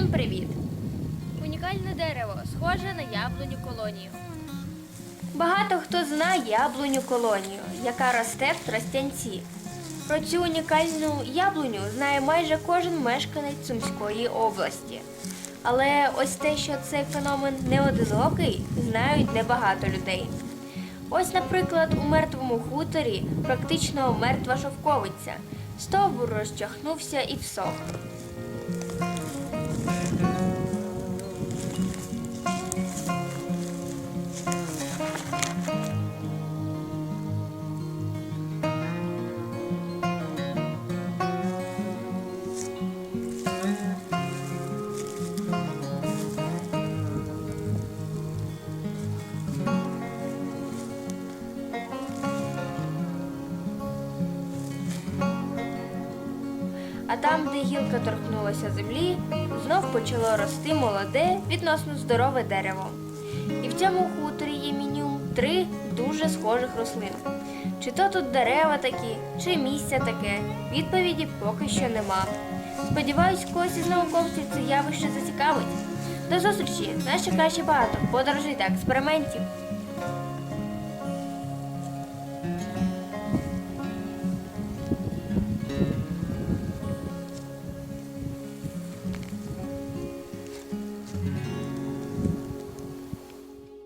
Всім привіт! Унікальне дерево, схоже на яблуню колонію. Багато хто знає яблуню колонію, яка росте в Тростянці. Про цю унікальну яблуню знає майже кожен мешканець Сумської області. Але ось те, що цей феномен не одинокий, знають небагато людей. Ось, наприклад, у мертвому хуторі практично мертва шовковиця. Стовбур розчахнувся і всох. А там, де гілка торкнулася землі, знов почало рости молоде, відносно здорове дерево. І в цьому хуторі є мінімум три дуже схожих рослин. Чи то тут дерева такі, чи місця таке, відповіді поки що нема. Сподіваюсь, когось із науковців це явище зацікавить. До зустрічі! Нас чекає ще багато подорожей та експериментів.